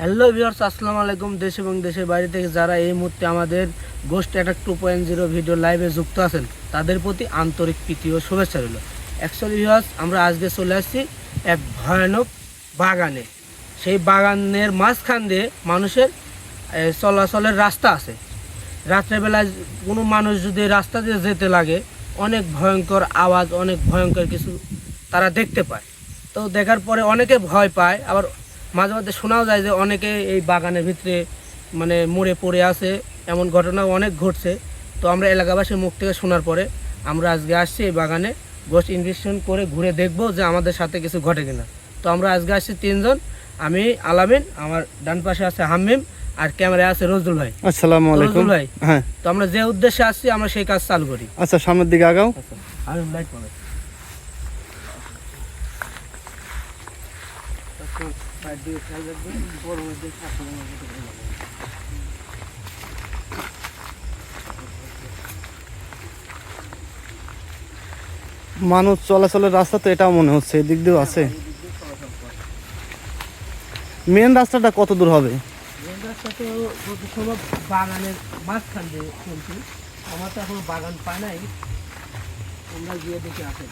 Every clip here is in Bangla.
হ্যালো ভিউয়ার্স আসসালামু আলাইকুম। দেশ এবং দেশের বাইরে থেকে যারা এই মুহূর্তে আমাদের ghost attack two point zero video লাইভে যুক্ত আছেন, তাদের প্রতি আন্তরিক প্রীতি ও শুভেচ্ছা রইল। অ্যাকচুয়ালি ভিউয়ার্স আমরা আজকে চলে আসছি এক ভয়ানক বাগানে। সেই বাগানের মাঝখান দিয়ে মানুষের চলাচলের রাস্তা আছে। রাত্রেবেলায় কোনো মানুষ যদি রাস্তা দিয়ে যেতে লাগে, অনেক ভয়ঙ্কর আওয়াজ, অনেক ভয়ঙ্কর কিছু তারা দেখতে পায়। তো দেখার পরে অনেকে ভয় পায়, আবার মাঝে মাঝে শোনাও যায় যে অনেকে এই বাগানের ভিতরে মানে মরে পড়ে আছে এমন ঘটনা অনেক ঘটছে। তো আমরা এলাকাবাসীর মুখ থেকে শোনার পরে আমরা আজকে আসছি এই বাগানে গোষ্ঠ ইনভেস্টমেন্ট করে ঘুরে দেখব যে আমাদের সাথে কিছু ঘটে কিনা। তো আমরা আজকে আসছি তিনজন আমি আলামিন আমার ডান পাশে আছে হামিম আর ক্যামেরায় আছে রজুল ভাই। আসসালামু আলাইকুম। ভাই হ্যাঁ। তো আমরা যে উদ্দেশ্যে আসছি আমরা সেই কাজ চালু করি। আচ্ছা সামনের দিকে আগাও। আমি লাইট পাবে মানুষ চলাচলের রাস্তা তো এটাও মনে হচ্ছে এদিক দিয়েও আছে। মেন রাস্তাটা কত দূর হবে? মেন রাস্তা তো সম্ভব বাগানের মাঝখান দিয়ে চলছি। আমার তো এখনও বাগান পায় নাই। আমরা গিয়ে দেখে আসে।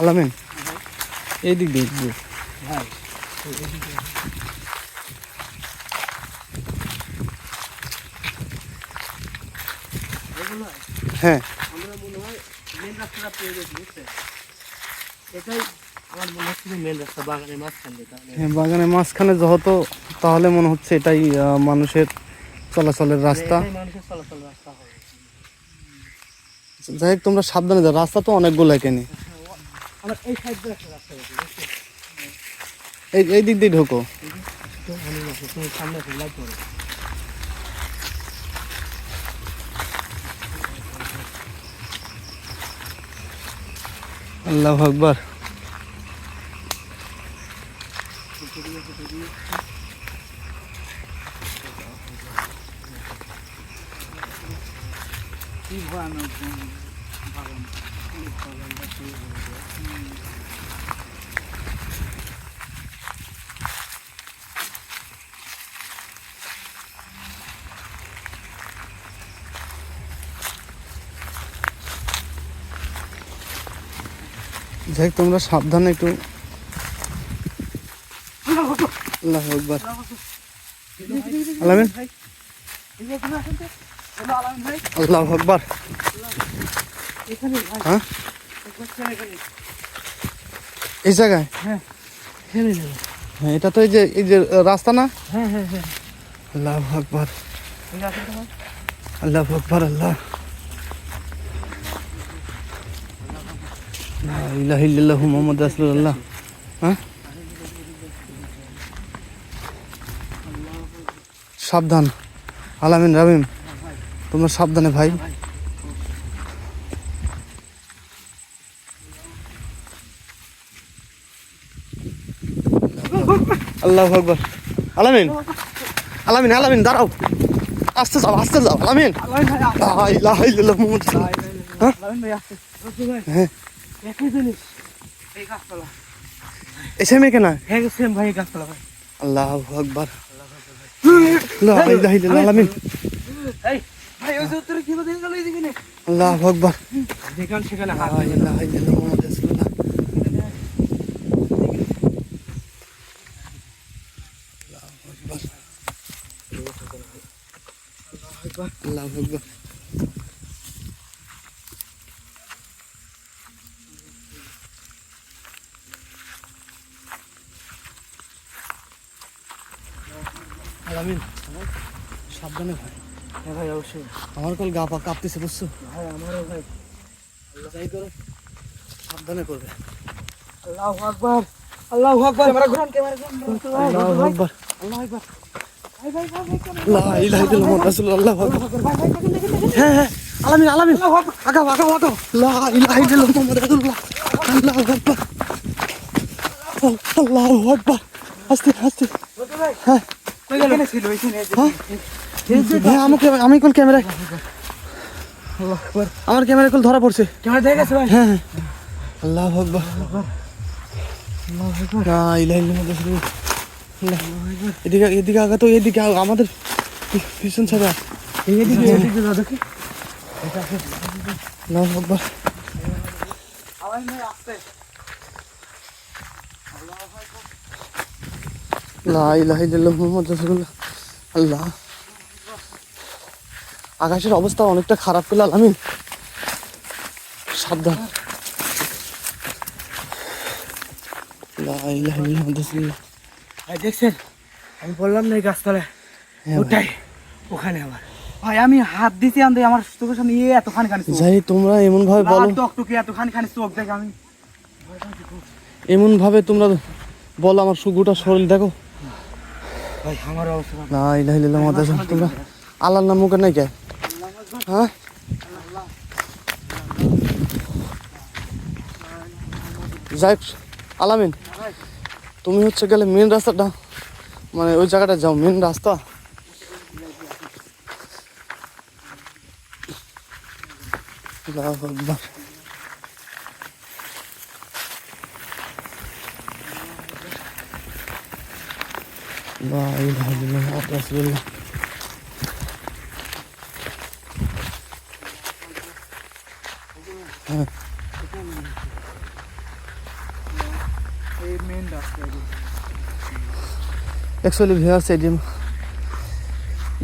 আলামিন। এই দিক দিয়ে দিয়ে। হ্যাঁ। হ্যাঁ আমরা মনে হয় মেন রাস্তাটা পেয়ে গেছি বুঝছে এটাই আমার মনে হচ্ছে মেন রাস্তা বাগানের মাঝখান দিয়ে তাহলে। হ্যাঁ, বাগানের মাঝখানে যেহেতু তাহলে মনে হচ্ছে এটাই মানুষের চলাচলের রাস্তা। এটাই মানুষের চলাচল রাস্তা হবে। যাই হোক তোমরা সাবধানে যাও রাস্তা তো অনেকগুলো এখানে আমার এই সাইড দিয়ে একটা রাস্তা গেছে এই এই দিক দিয়ে ঢোকো। তুমি সামনে লাইট করো আল্লাহ আকবার। কি ভয়ানক বাগান যাই তোমরা সাবধানে একটু আল্লাহ আকবার আলামিন আল্লাহ আকবার হ্যাঁ? এই জায়গায়? হ্যাঁ হ্যাঁ এটা তো এই যে এই যে রাস্তা না? হ্যাঁ হ্যাঁ হ্যাঁ। আল্লাহ আকবার। আল্লাহ আকবার আল্লাহ। লা ইল্লাল্লাহু মুহাম্মাদ রাসূলুল্লাহ। হ্যাঁ? সাবধান। আলামিন রামিম তোমরা সাবধানে ভাই। আল্লাহ আকবার। আলামিন। আলামিন আলামিন দাঁড়াও। আস্তে যাও আস্তে যাও। আলামিন। আল্লাহ ভাই লা ইলাহা ইল্লাল্লাহু মুহাম্মাদ রাসূলুল্লাহ হ্যাঁ? আল্লাহ ভাই আসছে রসুল ভাই হ্যাঁ একই জিনিস এই গাছতলা এসে মেকে না হ্যাঁ সেম ভাই এই গাছতলা ভাই আল্লাহু আকবার লা ইলাহা ইল্লাল্লাহ আলামিন এই ভাই ওই যে উত্তরে কি বলে গেল এইদিকে নে আল্লাহু আকবার যেখানে সেখানে হাত লা ইলাহা ইল্লাল্লাহ মুহাম্মাদ রাসূলুল্লাহ আল্লাহু আকবার। সাবধানে ভাই ভাই অবশ্যই আমার কল গা পা কাঁপতেছে বুঝছ ভাই আমারও ভাই করো সাবধানে করবে আল্লাহু আকবার আল্লাহু আকবার আল্লাহু আকবার। আল্লাহু আকবার। লা ইলাহা ইল্লাল্লাহ রাসূলুল্লাহ। হ্যাঁ হ্যাঁ আলামিন আলামিন। আগাও আগাও আগাও। লা ইলাহা ইল্লাল্লাহ মুহাম্মাদ রাসূলুল্লাহ। আল্লাহু আকবার। আল্লাহু আকবার। আস্তে আস্তে হ্যাঁ। কই গেল ছিল এখানে হ্যাঁ? হ্যাঁ আমাকে আমি কল ক্যামেরা আমার ক্যামেরা কল ধরা পড়ছে? ক্যামেরা দেখে গেছে ভাই? হ্যাঁ হ্যাঁ। আল্লাহ আকবার। লা ইলাহা ইল্লাল্লাহ আল্লাহ। এদিকে এদিকে আগা তো এদিকে আমাদের পিছন ছাড়া। এদিকে এদিকে আল্লাহ। আকাশের অবস্থা অনেকটা খারাপ পেলাম আমি সাবধান। ভাই দেখছেন আমি বললাম না এই গাছতলায়। হ্যাঁ ওটাই ওখানে আবার। ভাই আমি হাত দিতে আনতে আমার চোখের সামনে ইয়ে এতখানি খানি যাই তোমরা এমন ভাবে বলো। টকটকে এতখানি খানি চোখ দেখে আমি এমন ভাবে তোমরা বলো আমার সুগুটা শরীর দেখো। ভাই আমার অবস্থা না ইলাহা ইল্লাল্লাহ রাসূলুল্লাহ তোমরা আল্লাহর নাম মুখে নাই কে? হ্যাঁ? যাই আলামিন। তুমি হচ্ছে গেলে মেন রাস্তাটা মানে ওই জায়গাটা যাও মেন রাস্তা আল্লাহু আকবার। লা ইলাহা ইল্লাল্লাহ মুহাম্মাদুর রাসূলুল্লাহ। এই মেন রাস্তা অ্যাকচুয়ালি ভিউয়ার্স এই যে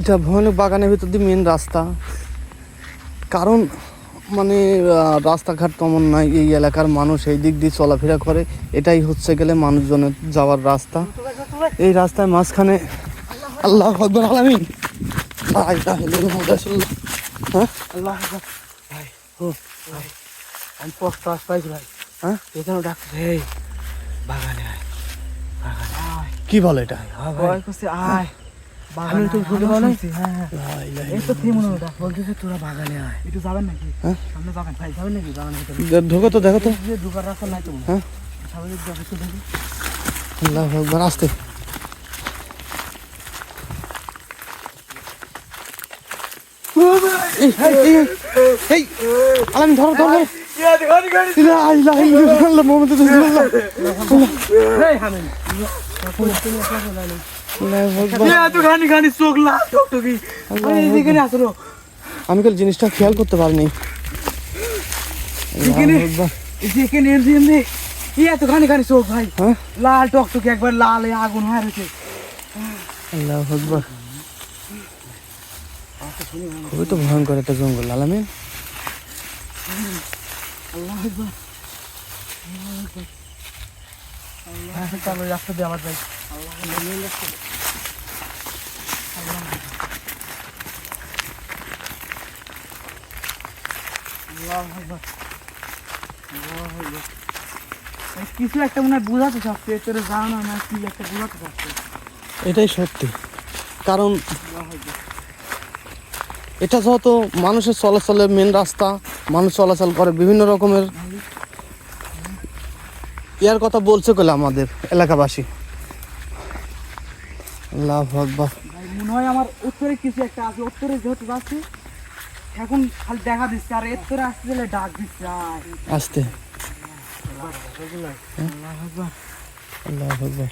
এটা ভয়ানক বাগানের ভিতর দিয়ে মেন রাস্তা। কারণ মানে রাস্তাঘাট তেমন নাই এই এলাকার মানুষ এই দিক দিয়ে চলাফেরা করে। এটাই হচ্ছে গেলে মানুষজনের যাওয়ার রাস্তা। এই রাস্তায় মাঝখানে আল্লাহ আকবর আলামিন। হ্যাঁ? আল্লাহ ভাই আমি পাইছি হ্যাঁ? এখানে ডাকছে এই বাগানে বাগানে। কি বলে এটা? ভয় করছে আয়। আমি তো হ্যাঁ হ্যাঁ। এই তো থেমো না ওটা বলতেছে তোরা বাগানে আয়। একটু যাবেন নাকি? হ্যাঁ? সামনে যাবেন ভাই যাবেন নাকি বাগানে ভিতরে? ঢোকো তো দেখো তো। ঢোকার রাস্তা নাই তো। হয়। সামনে দেখো তো দেখি। আল্লাহ আকবর আসতে। ধরো ধরো। আল্লাহু আল্লাহু আমি কাল জিনিসটা খেয়াল করতে পারিনি? আল্লাহু এতখানি খানি চোখ ভাই। হ্যাঁ? লাল টকটকি একবার লাল আগুন হয়ে রয়েছে আল্লাহু আকবার খুবই তো ভয়ঙ্কর একটা জঙ্গল আলামিন। হ্যাঁ রাস্তা দিয়ে আবার যাই। কিছু একটা মনে হয় বোঝাতে চাচ্ছে তোর জানা না, কি একটা বোঝাতে চাচ্ছে। এটাই সত্যি। কারণ এটা যেহেতু মানুষের চলাচলের মেন রাস্তা, মানুষ চলাচল করে বিভিন্ন রকমের ইয়ার কথা বলছে কলে আমাদের এলাকাবাসী? আল্লাহ আকবার। ভাই মনে হয় আমার উত্তরে কিছু একটা আছে উত্তরে যেহেতু যাচ্ছে এখন খালি দেখা দিচ্ছে আর উত্তরে আসতে গেলে ডাক দিচ্ছে আসতে। আল্লাহ আকবার।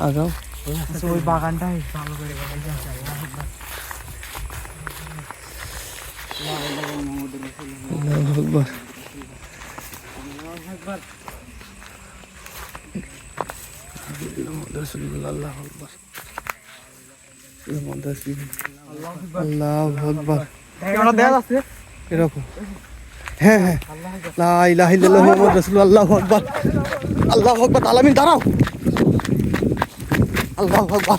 আগাও। আচ্ছা, ওই বাগানটাই ভালো করে আল্লাহু আকবার মুহাম্মাদুর রাসূলুল্লাহ, আল্লাহু আকবার মুহাম্মাদুর রাসূলুল্লাহ। আল্লাহু আকবার ক্যামেরা দেওয়া যাচ্ছে এরকম হ্যাঁ হ্যাঁ লা ইলাহা ইল্লাল্লাহ মুহাম্মাদুর রাসূলুল্লাহ আল্লাহু আকবার আল্লাহু আকবার আলামিন দাঁড়াও আল্লাহু আকবার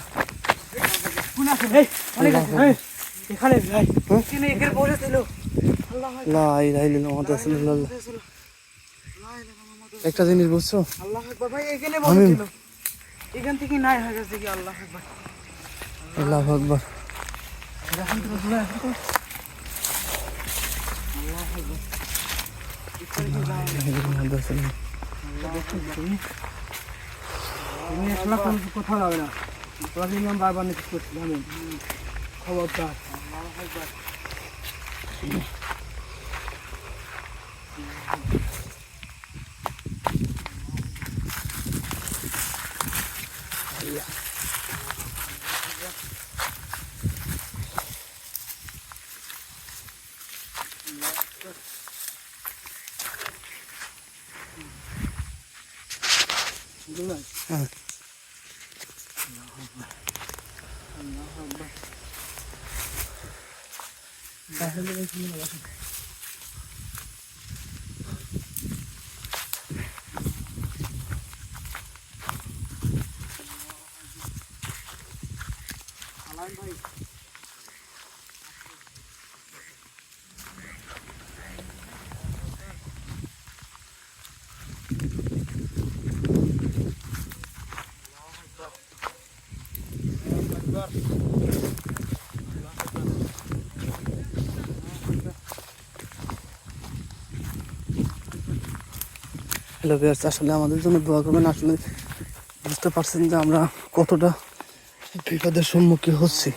কোন আছে এই অনেক আছে এই, এখানে ভাই এখানে এখানে বসেছিল। লা ইলাহা ইল্লাল্লাহ মুহাম্মাদুর রাসূলুল্লাহ। একটা জিনিস বুঝছ? আল্লাহ আকবার ভাই এখানে বসেছিল। এখান থেকে নাই হয়ে গেছে কি আল্লাহ আকবার আল্লাহু আকবার। মুহাম্মাদুর রাসূলুল্লাহ। তুমি একলা কোনো কোথাও যাবে না আমি বারবার নিতে আমি খবরদার হ্যাঁ A ver, lo 很 hello viewers আসলে আমাদের জন্য দোয়া করবেন। আসলে বুঝতে পারছেন যে আমরা কতটা বিপদের সম্মুখীন হচ্ছি।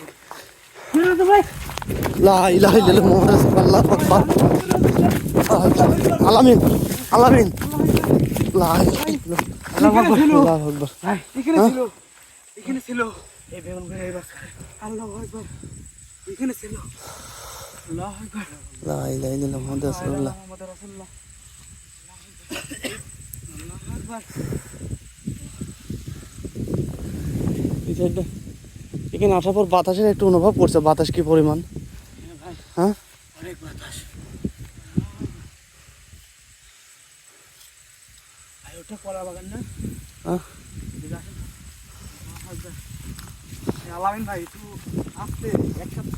মুহাম্মাদুর আলামিন আলামিন। এখানে হ্যাঁ? ছিল। এখানে ছিল। এই বেগুন করে এই আল্লাহ আকবার। এখানে ছিল। আল্লাহ আকবার। লা ইলাহা ইল্লাল্লাহ মুহাম্মাদুর রাসূলুল্লাহ। মুহাম্মদ রাসূলুল্লাহ। এই সাইডটা। এখানে আসার পর বাতাসের একটু অনুভব করছে বাতাস কি পরিমাণ? হ্যাঁ? অনেক বাতাস। ওটা কলা বাগান না? হ্যাঁ। আলামিন ভাই একটু আসতে একসাথে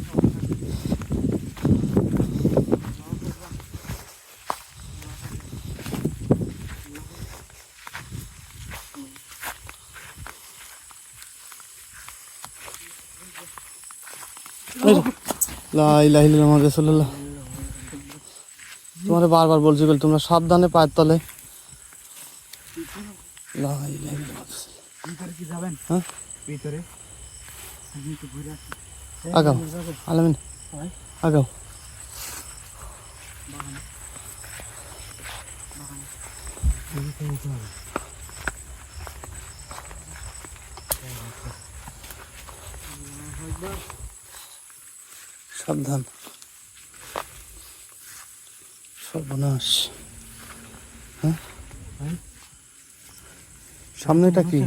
রাসূলুল্লাহ। তোমারে বারবার বলছি বল তোমরা সাবধানে পায়ের তলে। ইলাহা ইল্লাল্লাহ ভিতরে কি যাবেন হ্যাঁ ভিতরে আমি একটু ঘুরে আসি আগাও আলামিন ভাই। আগাও সাবধান। সর্বনাশ। হ্যাঁ? সামনেটা কি?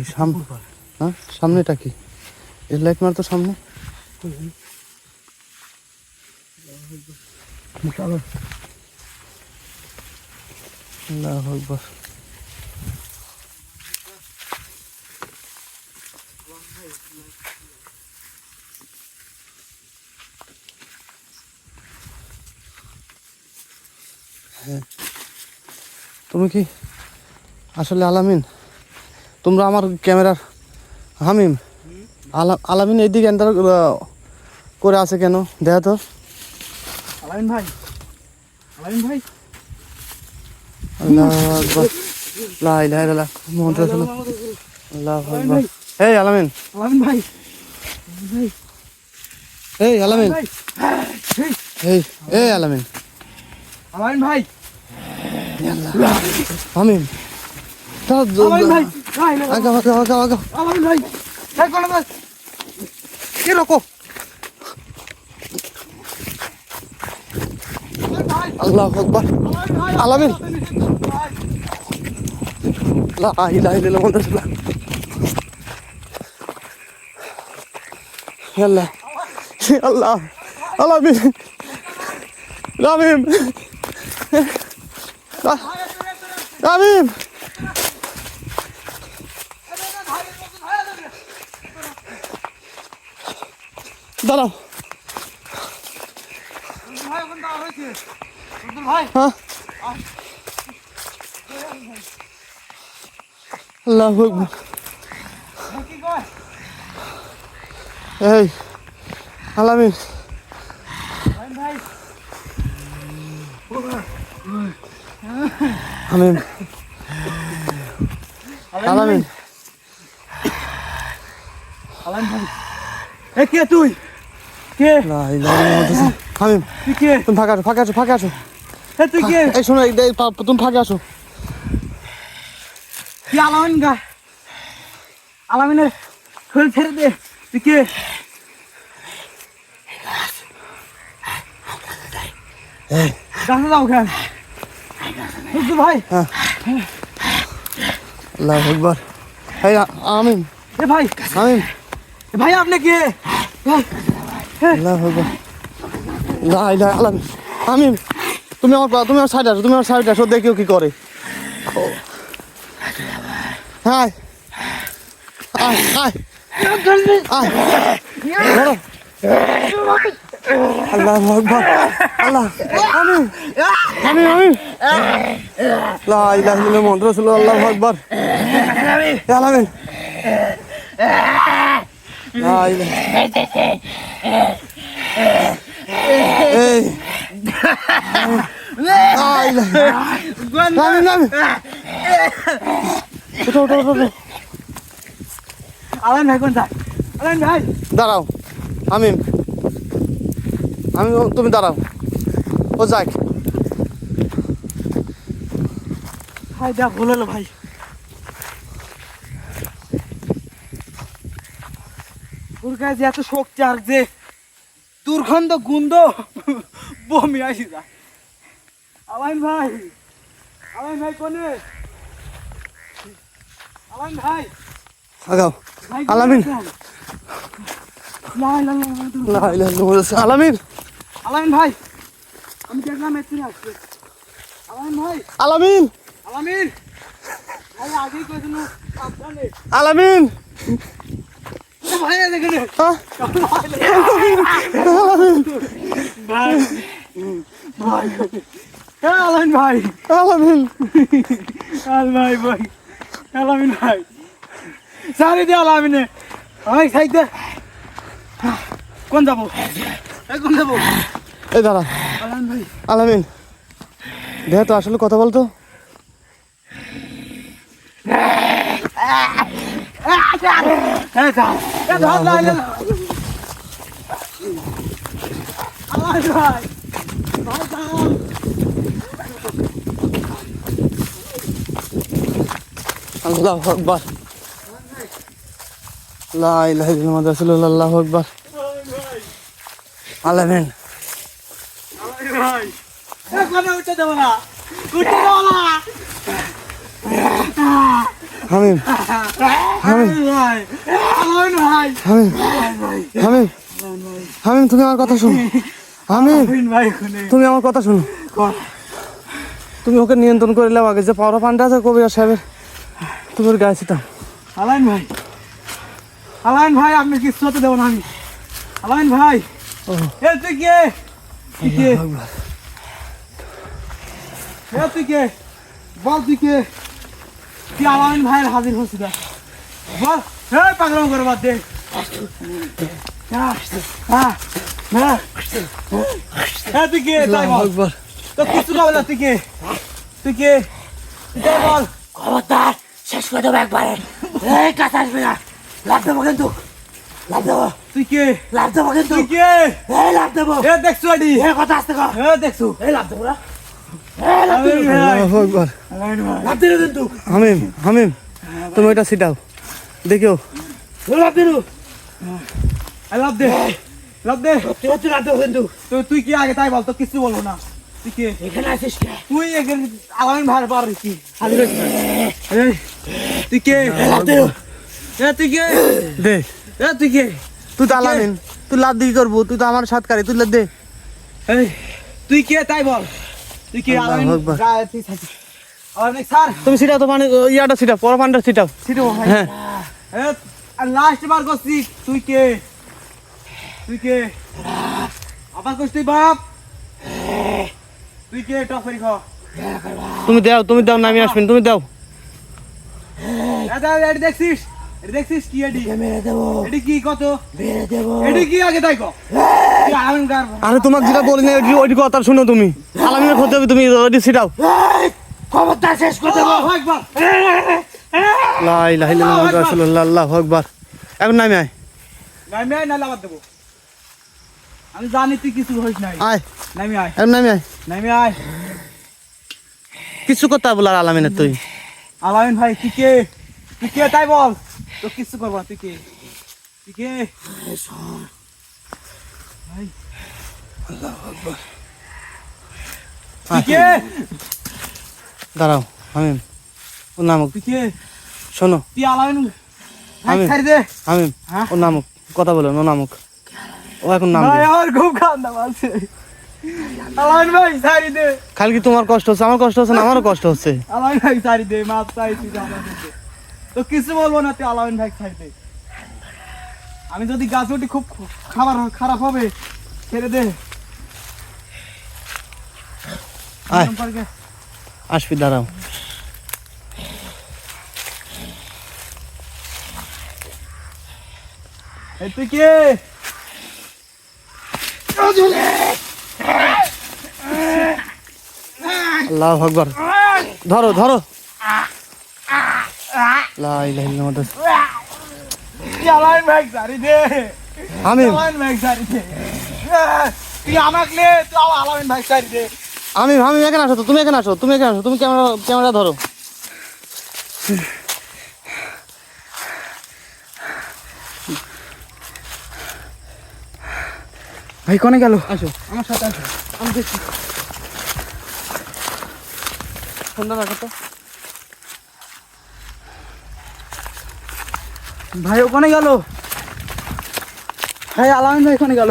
হ্যাঁ? সামনেটা কি? এর লাইট মার তো সামনে। আল্লাহু আকবার তুমি কি আসলে আলামিন? তোমরা আমার ক্যামেরার হামিম। আলা আলামিন এইদিকে এন্টার করে আছে কেন? দেখা তো। আলামিন ভাই। আলামিন ভাই। এই আলামিন আলামিন। ভাই। এই আলামিন। এই এই আলামিন। আলামিন ভাই। ভাই আগাও আগাও কি আল্লাহু আকবার। আলামিন। লা ইলাহা ইল্লাল্লাহ মুহাম্মাদুর রাসূলুল্লাহ। আল্লাহ। আল্লাহ। আলামিন। রামিম রামিম দাঁড়াও। হ্যাঁ। আল্লাহ এই আলামিন ভাই আমিন। আলামিন। এ কে তুই? কে? লা ইলাহা ইল্লাল্লাহ। হামিম তুই কে? তুমি ফাঁকা আছো ফাঁকা আছো ফাঁকা আছো। এ তুই কে? এই শোনো এই তুমি ফাঁকা আছো। তুই আলামিন গা? আলামিনের খোল ছেড়ে দে। তুই কে? গাছে যাও কেন? বুঝলি ভাই। আল্লাহ আকবার। এই আ- আমিন। এ ভাই। আমিন। এ ভাই আপনি কে? ভাই আল্লাহ আকবার। লা ইলাহা আলামিন আমিন। তুমি আমার তুমি আমার সাইড আসো তুমি আমার সাইড আসো দেখিও কি করে। হাই। আয় আয় আয় ধরো। আল্লাহ আকবার। আল্লাহ আমিন আমিন আমিন লা ইলাহা ইল্লাল্লাহ মুহাম্মাদুর রাসূলুল্লাহ আল্লাহু আকবার। ইয়া আলামিন। লা ইলাহা এই। লা ইলাহা উঠো। ভাই কোন ভাই। দাঁড়াও। আমিন। আমি তুমি দাঁড়াও ও যাক ভাই দেখ ভুল হলো ভাই ওর কাছে এত শক্তি আর যে দুর্গন্ধ গুন্দ বমি আসি যা আলাইন ভাই আলাইন ভাই কোনে আলাইন ভাই আগাও আলামিন। লা ইলাহা ইল্লাল্লাহ আলামিন আলামিন ভাই আমি দেখলাম এক্ষুনি আসছে আলামিন ভাই আলামিন। আলামিন। ভাই আগেই কইছিল সাবধানে। আলামিন। ভাই দেখেন। হ্যাঁ? ভাই ভাই। হ্যাঁ আলামিন ভাই। আলামিন। আল ভাই ভাই। আলামিন ভাই। সারি দে আলামিনে। ভাই সাইতে কোন যাব? কোন যাব? এই দাঁড়া। আলামিন, দেখ তো, আসলে কথা বলতো। আল্লাহ আকবার। লা ইলাহা ইল্লাল্লাহ, রাসূলুল্লাহ, আল্লাহু আকবার। আলামিন। উঠে দেবো না। দেবো না। হামিম। হামিম। হামিম হামিম তুমি আমার কথা শোনো। হামিম ভাই তুমি আমার কথা শোনো। তুমি ওকে নিয়ন্ত্রণ করে নাও আগে। যে পাওয়া পান্ডা আছে কবির সাহেবের তুমি ওর গায়ে ছিটাও। আলাইন ভাই। আলাইন ভাই আপনি কিছু হতে দেবো না আমি? আলাইন ভাই। ও। এ তুই কে? কে? এ তুই কে? বল তুই কে? তুই আলাইন ভাইয়ের হাজির হচ্ছি দেখ। বল। হে পাগলাম করে বাদ দে। হ্যাঁ, হ্যাঁ, হ্যাঁ। এ তুই বল। তো কিছু না তুই কে? তুই কে? তুই বল। খবরদার শেষ করে দেবো একবারে। এই আসবে না। লাভ দেবো কিন্তু। লাভ দেবো। তুই কে? লাভ দেবো কিন্তু। তুই কে? এই লাভ দেবো। এ দেখছ এডি এই কথা আসতে কর এ দেখছ। এই লাভ দেবো না। হামিম হামিম তুমি ওইটা ছিটাও দেখিও। দে। তুই কি আগে তাই বল তো কিছু বলব না। তুই কে? এখানে আসিস তুই এখানে আলামিন ভাই পার কি? হাজির হয়েছিস এই, তুই কে? লাভ দিল এ তুই কে? দে। এ তুই কে? তুই তো আলামিন। তুই লাভ দিয়ে করব? তুই তো আমার সাতকারী তুই লাভ দে। তুই কে তাই বল? তুমি ছিটাও তো মানে ইয়াটা পর হ্যাঁ। আর লাস্ট বার করছি। তুই কে? তুই কে? আবার করছিস তুই বাপ? তুই কে টফারি খা তুমি দাও তুমি দাও নামি আসবেন তুমি দাও। দেখছিস? এটি দেখছিস কি এটি মেরে দেবো। এটি কি কত? মেরে দেবো। এটি কি আগে তাই কো আরে তোমাকে যেটা বলি না ওইটি- ওইটি কথা শুনো তুমি। আলামিনের ক্ষতি হবে তুমি ওইটি খবরদার শেষ করে দেবো। আল্লাহু আকবার। লা ইলাহা ইল্লাল্লাহ রাসূলুল্লাহ আল্লাহু আকবার। এখন নামি আয়। নামি আয় নাহলে আবার দেবো। আমি জানি তুই কিছু হইস নাই। আয়। নামি আয়। এম নামি আয়। নামি আয়। কিছু কথা বলার আলামিনের তুই। আলামিন ভাই তুই কে? তুই কে তাই বল? তো কিছু করবা তুই কে? তুই কে? ভাই। দাঁড়াও আমি ও নামুক তুই কে? শোনো। তুই আলামিন আমি- ছাড়ি দে। আমি হ্যাঁ? ও নামুক কথা বলো ও নামুক ও এখন নাম ভাই আমার খুব কান্দা পাচ্ছে। আলামিন ভাই ছাড়ি দে। খালি কি তোমার কষ্ট হচ্ছে আমার কষ্ট হচ্ছে না আমারও কষ্ট হচ্ছে। ভাই ছাড়ি দে মাপ চাই তুই যা আমার কাছে। তো কিছু বলব না তুই আলামিন ভাই দে। আমি যদি গাছ উঠি খুব খাবার খারাপ হবে ছেড়ে দে। আসবি দাঁড়াও। তুই কে? আল্লাহ আকবার। ধরো ধরো। দে। আমি আমি এখানে আসো তো, তুমি এখানে আসো তুমি এখানে আসো তুমি ক্যামেরা ক্যামেরা ধরো। ভাই কোনে গেল? আসো। আমার সাথে আসো। আমি দেখছি। রাখো ভাই ওখানে গেল। ভাই আলামিন ভাই ওখানে গেল।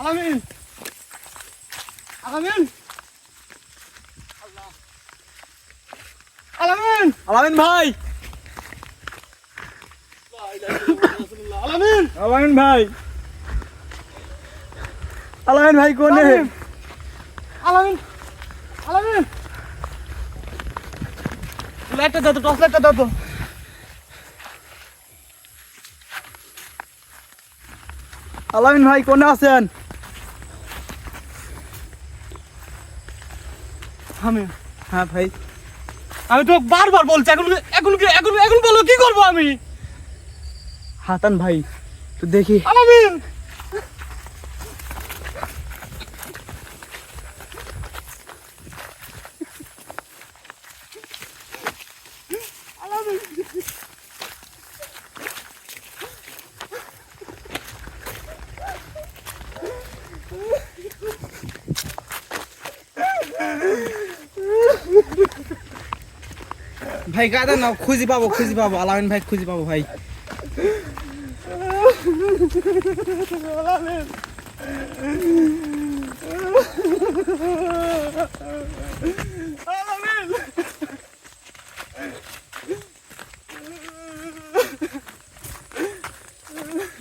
আলামিন। আলামিন। আলামিন। আলামিন ভাই। আলামিন। আলামিন ভাই। আলামিন ভাই কোনে? আলামিন। আলামিন। লাইটটা দাও তো টর্চ লাইটটা আলামিন ভাই, কোনে আছেন? আমি হ্যাঁ ভাই। আমি তো বারবার বলছি, এখন এখন এখন এখন বলো, কি করব আমি? হাতান ভাই, তো দেখি। আলামিন! ভাই, গাদা না খুঁজি পাবো খুঁজি পাবো। আলামিন ভাই, খুঁজি পাবো, ভাই।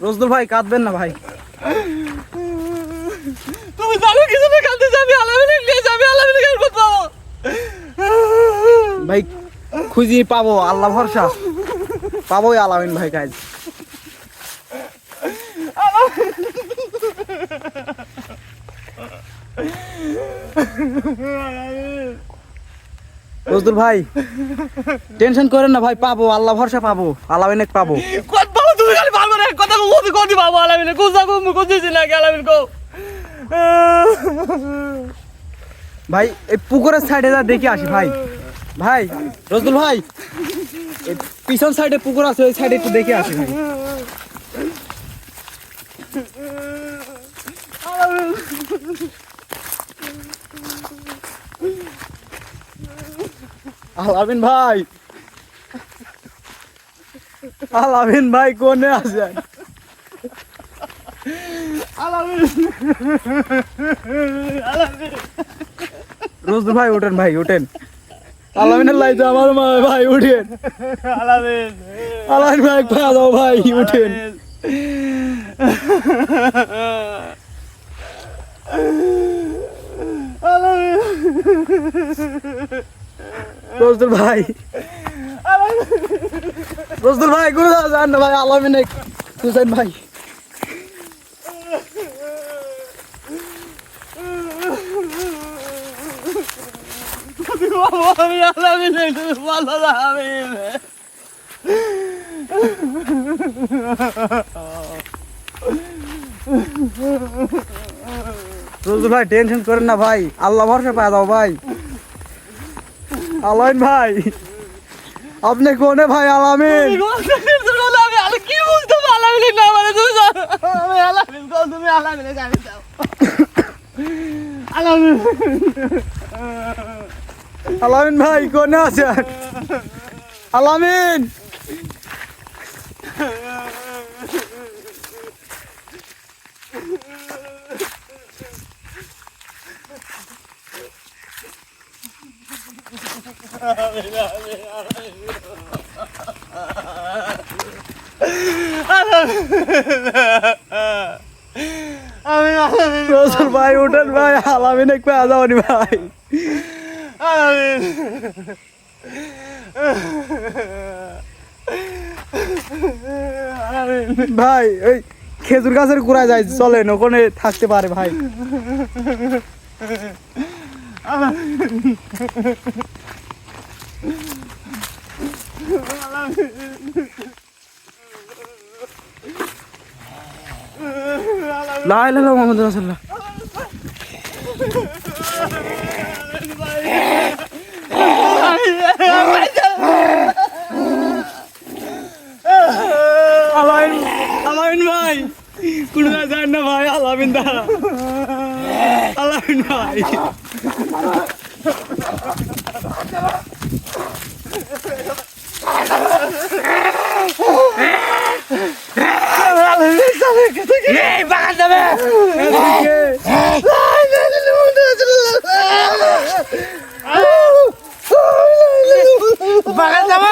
রোজদুল ভাই, কাঁদবেন না, ভাই তুমি জানো কিছু না কালকে যাবি আলামিন নিয়ে যাবি আলামিন কেন করতে ভাই খুঁজি পাবো আল্লাহ ভরসা। পাবোই আলামিন ভাই কাজ ভাই টেনশন করেন না ভাই পাবো আল্লাহ ভরসা পাবো আলামিনে পাবো। তুমি খালি এক কথা আলামিন। দিছি না আলামিন কো ভাই এই পুকুরের সাইডে যা দেখে আসি ভাই। ভাই রোজদুল ভাই পিছন সাইডে পুকুর আছে ওই সাইডে একটু দেখে আসি ভাই। আলামিন ভাই আলামিন ভাই কোনে আছেন? রোজদুল ভাই ওঠেন ভাই ওঠেন। আলামিনের লাইতে আমার মা ভাই উঠেন। আলামিন আলামিন ভাই পা দাও ভাই উঠেন। রোজদুল ভাই। রোজদুল ভাই গুরু যান ভাই আলামিন হুসেন ভাই। আমি আমি ভাই টেনশন করেন না ভাই। আল্লাহ ভরসা পায় দাও ভাই। আলাইন ভাই। আপনি কোনে ভাই, আলামিন? কি বলতে আলামিন না মানে তুমি। আমি আলামিন আলামিন। ভাই কোনে আছেন? আলামিন! রসুল ভাই উঠেন ভাই আলামিন একটু আজাওনি ভাই। ভাই ওই খেজুর গাছের গোড়ায় যায় চলেন, ওখানে থাকতে পারে, ভাই। লা ইলাহা মুহাম্মাদুর রাসূলুল্লাহ। আলামিন আলামিন ভাই কোন যায় না ভাই আলামিন দা আলামিন ভাই এই বাগান যাবে বাগান যাব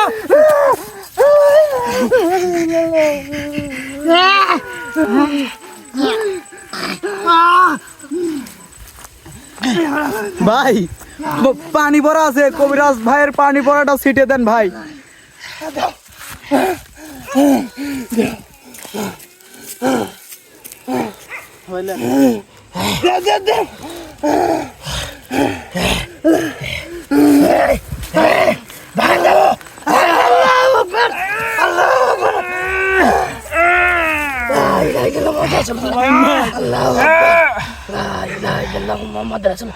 ভাই ব- পানি ভরা আছে কবিরাজ ভাইয়ের পানি ভরাটা ছিটে দেন ভাই মোহাম্মদ রাসুল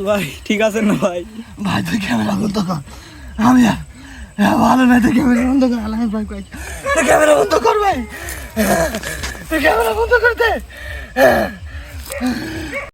রসুল ভাই, ঠিক আছেন না ভাই? ভাই, তুই ক্যামেরা বন্ধ কর। আমি ভালো নাই তুই ক্যামেরা বন্ধ কর। আলামিন ভাই কই ক্যামেরা বন্ধ কর, ভাই। তুই ক্যামেরা বন্ধ করতে